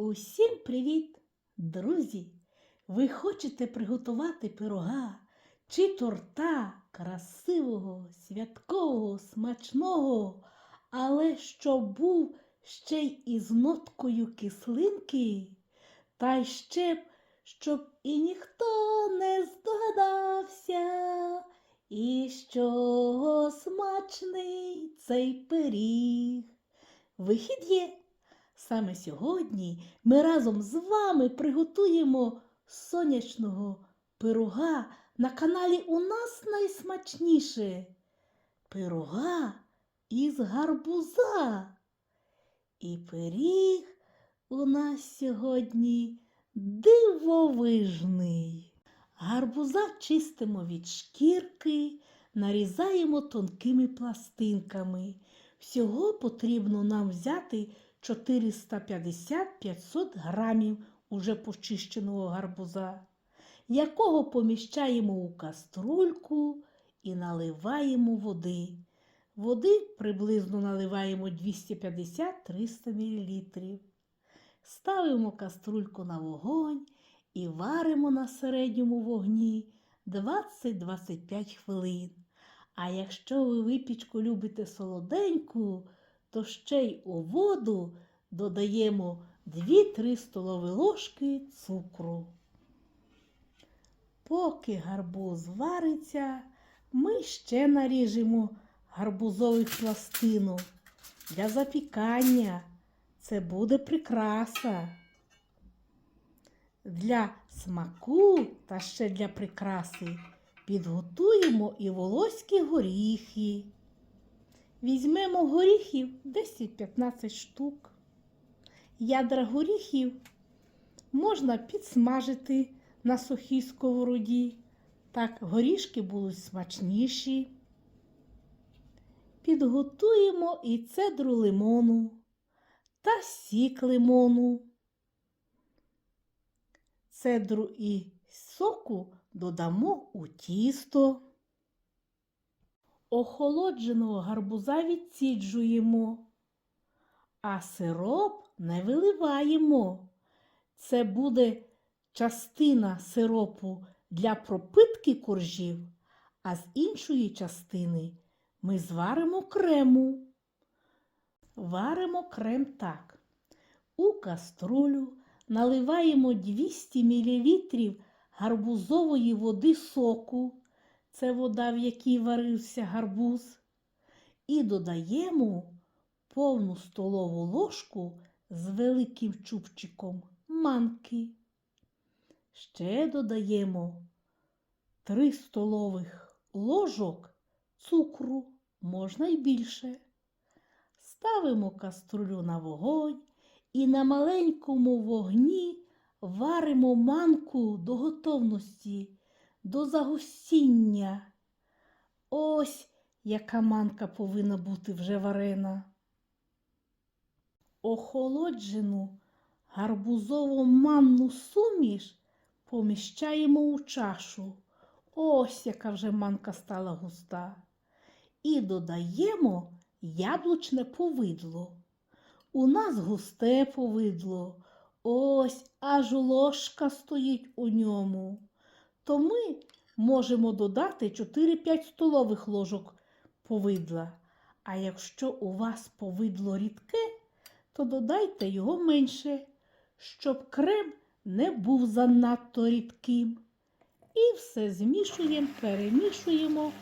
Усім привіт, друзі! Ви хочете приготувати пирога чи торта красивого, святкового, смачного, але щоб був ще й із ноткою кислинки, та й ще б, щоб і ніхто не здогадався, і що смачний цей пиріг. Вихід є. Саме сьогодні ми разом з вами приготуємо сонячного пирога на каналі У нас найсмачніше пирога із гарбуза. І пиріг у нас сьогодні дивовижний. Гарбуза чистимо від шкірки, нарізаємо тонкими пластинками. Всього потрібно нам взяти 450-500 грамів уже почищеного гарбуза, якого поміщаємо у каструльку і наливаємо води. Води приблизно наливаємо 250-300 мл. Ставимо каструльку на вогонь і варимо на середньому вогні 20-25 хвилин. А якщо ви випічку любите солоденьку, то ще й у воду додаємо 2-3 столові ложки цукру. Поки гарбуз вариться, ми ще наріжемо гарбузових пластинок для запікання. Це буде прикраса. Для смаку та ще для прикраси підготуємо і волоські горіхи. Візьмемо горіхів 10-15 штук. Ядра горіхів можна підсмажити на сухій сковороді. Так горішки будуть смачніші. Підготуємо і цедру лимону та сік лимону. Цедру і соку додамо у тісто. Охолодженого гарбуза відсіджуємо, а сироп не виливаємо. Це буде частина сиропу для пропитки коржів, а з іншої частини ми зваримо крему. Варимо крем так. У каструлю наливаємо 200 мл гарбузової води соку це вода, в якій варився гарбуз, і додаємо повну столову ложку з великим чубчиком манки. Ще додаємо 3 столових ложок цукру, можна й більше. Ставимо каструлю на вогонь і на маленькому вогні варимо манку до готовності до загустіння. Ось яка манка повинна бути вже варена. Охолоджену гарбузово манну суміш поміщаємо у чашу. Ось яка вже манка стала густа. І додаємо яблучне повидло. У нас густе повидло. Ось аж ложка стоїть у ньому то ми можемо додати 4-5 столових ложок повидла. А якщо у вас повидло рідке, то додайте його менше, щоб крем не був занадто рідким. І все змішуємо, перемішуємо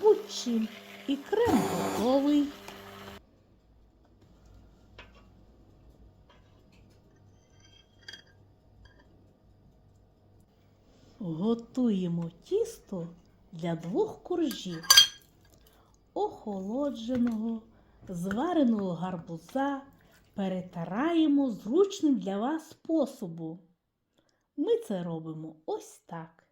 будь-чим. І крем готовий. Готуємо тісто для двох коржів, охолодженого, звареного гарбуза перетираємо зручним для вас способом. Ми це робимо ось так.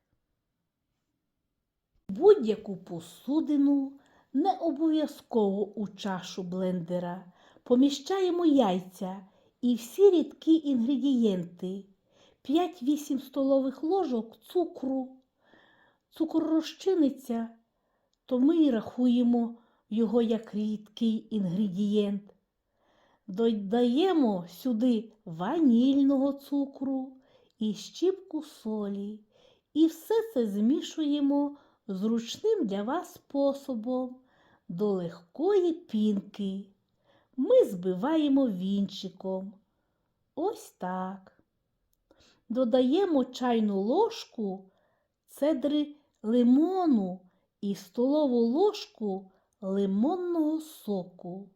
Будь-яку посудину, не обов'язково у чашу блендера, поміщаємо яйця і всі рідкі інгредієнти. 5-8 столових ложок цукру. Цукор розчиниться, то ми і рахуємо його як рідкий інгредієнт. додаємо сюди ванільного цукру і щіпку солі. І все це змішуємо зручним для вас способом до легкої пінки. Ми збиваємо вінчиком. Ось так. Додаємо чайну ложку цедри лимону і столову ложку лимонного соку.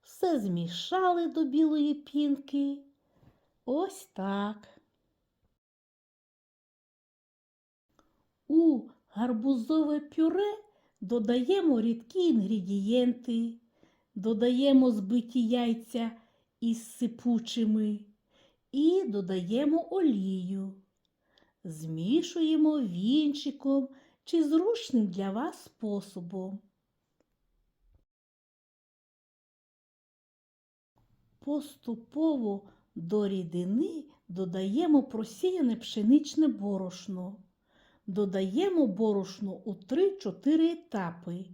Все змішали до білої пінки. Ось так. У гарбузове пюре додаємо рідкі інгредієнти, додаємо збиті яйця із сипучими і додаємо олію. Змішуємо вінчиком чи зручним для вас способом. Поступово до рідини додаємо просіяне пшеничне борошно. Додаємо борошно у 3-4 етапи.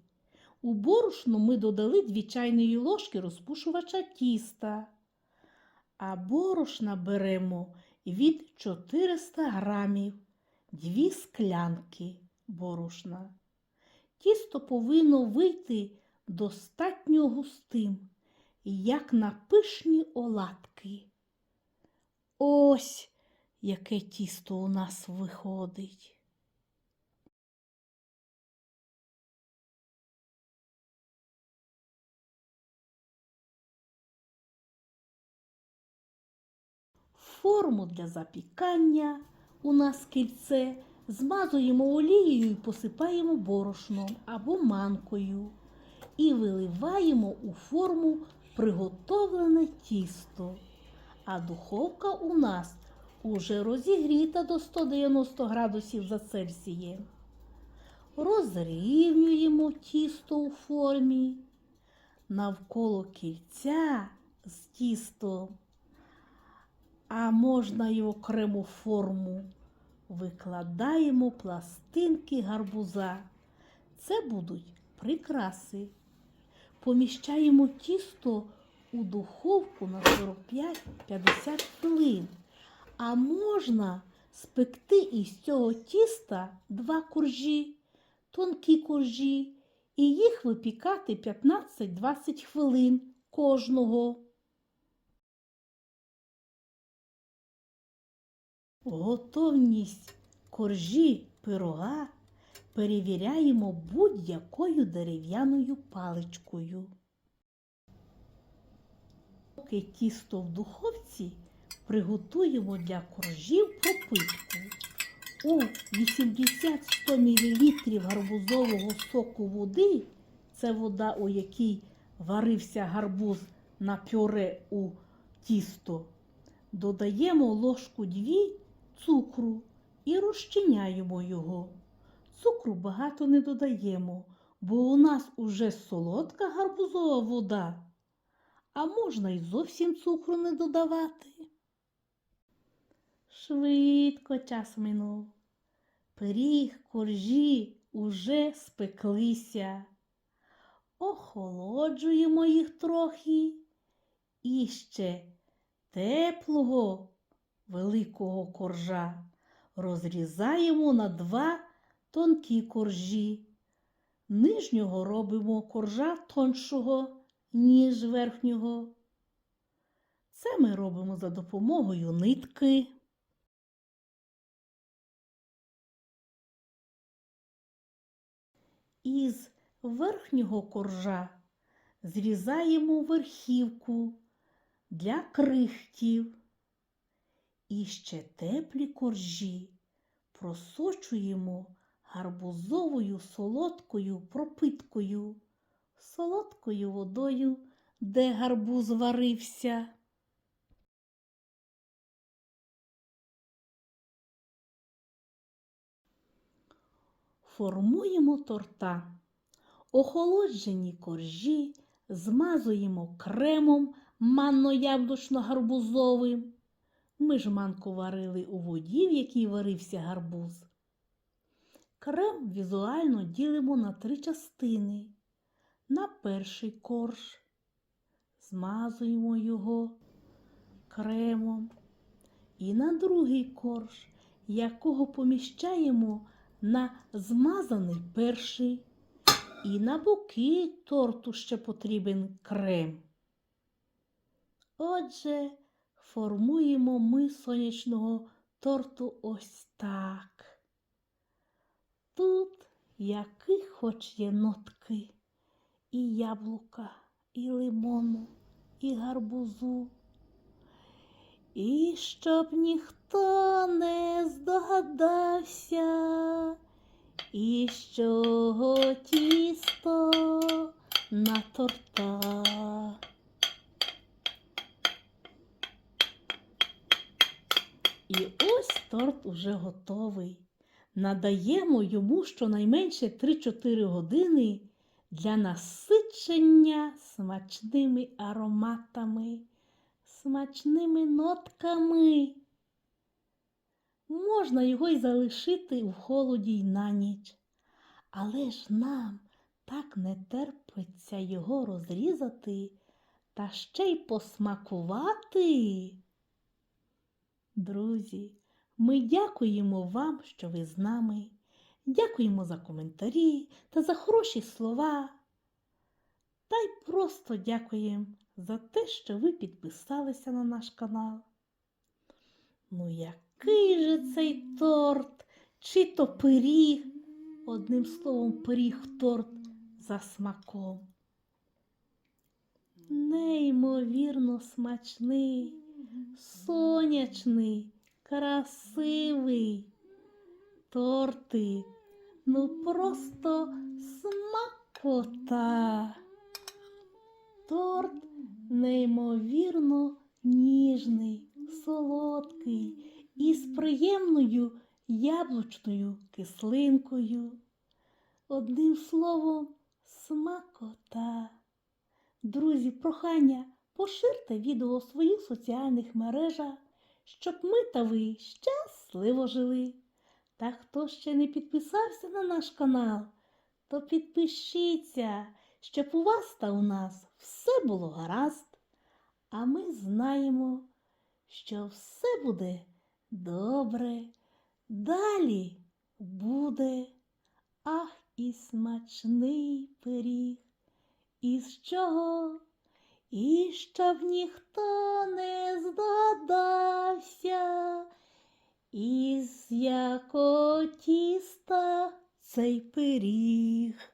У борошно ми додали 2 чайної ложки розпушувача тіста, а борошна беремо від 400 грамів, 2 склянки борошна. Тісто повинно вийти достатньо густим, як на пишні оладки. Ось яке тісто у нас виходить. Форму для запікання у нас кільце змазуємо олією і посипаємо борошном або манкою і виливаємо у форму приготовлене тісто. А духовка у нас уже розігріта до 190 градусів за Цельсієм. Розрівнюємо тісто у формі навколо кільця з тістом а можна й окрему форму. Викладаємо пластинки гарбуза. Це будуть прикраси. Поміщаємо тісто у духовку на 45-50 хвилин. А можна спекти із цього тіста два коржі, тонкі коржі, і їх випікати 15-20 хвилин кожного. Готовність коржі пирога перевіряємо будь-якою дерев'яною паличкою. Поки тісто в духовці приготуємо для коржів пропитку. У 80-100 мл гарбузового соку води, це вода, у якій варився гарбуз на пюре у тісто, додаємо ложку 2 цукру і розчиняємо його. Цукру багато не додаємо, бо у нас уже солодка гарбузова вода, а можна й зовсім цукру не додавати. Швидко час минув. Пиріг, коржі уже спеклися. Охолоджуємо їх трохи і ще теплого великого коржа розрізаємо на два тонкі коржі. Нижнього робимо коржа тоншого, ніж верхнього. Це ми робимо за допомогою нитки. Із верхнього коржа зрізаємо верхівку для крихтів. І ще теплі коржі просочуємо гарбузовою солодкою пропиткою, солодкою водою, де гарбуз варився. Формуємо торта. Охолоджені коржі змазуємо кремом манно-яблучно-гарбузовим. Ми ж манку варили у воді, в якій варився гарбуз. Крем візуально ділимо на три частини. На перший корж змазуємо його кремом. І на другий корж, якого поміщаємо на змазаний перший. І на боки торту ще потрібен крем. Отже, формуємо ми сонячного торту ось так. Тут які хоч є нотки, і яблука, і лимону, і гарбузу. І щоб ніхто не здогадався, і чого тісто на торта. І ось уже готовий. Надаємо йому щонайменше 3-4 години для насичення смачними ароматами, смачними нотками. Можна його й залишити в холоді й на ніч, але ж нам так не терпиться його розрізати та ще й посмакувати. Друзі, ми дякуємо вам, що ви з нами. Дякуємо за коментарі та за хороші слова. Та й просто дякуємо за те, що ви підписалися на наш канал. Ну, який же цей торт, чи то пиріг, одним словом, пиріг торт за смаком. Неймовірно смачний, сонячний, красивий тортик. Ну просто смакота. Торт неймовірно ніжний, солодкий і з приємною яблучною кислинкою. Одним словом, смакота. Друзі, прохання, поширте відео у своїх соціальних мережах, щоб ми та ви щасливо жили. Та хто ще не підписався на наш канал, то підпишіться, щоб у вас та у нас все було гаразд. А ми знаємо, що все буде добре. Далі буде ах і смачний пиріг. Із чого? І щоб ніхто не здогадався, із якого тіста цей пиріг.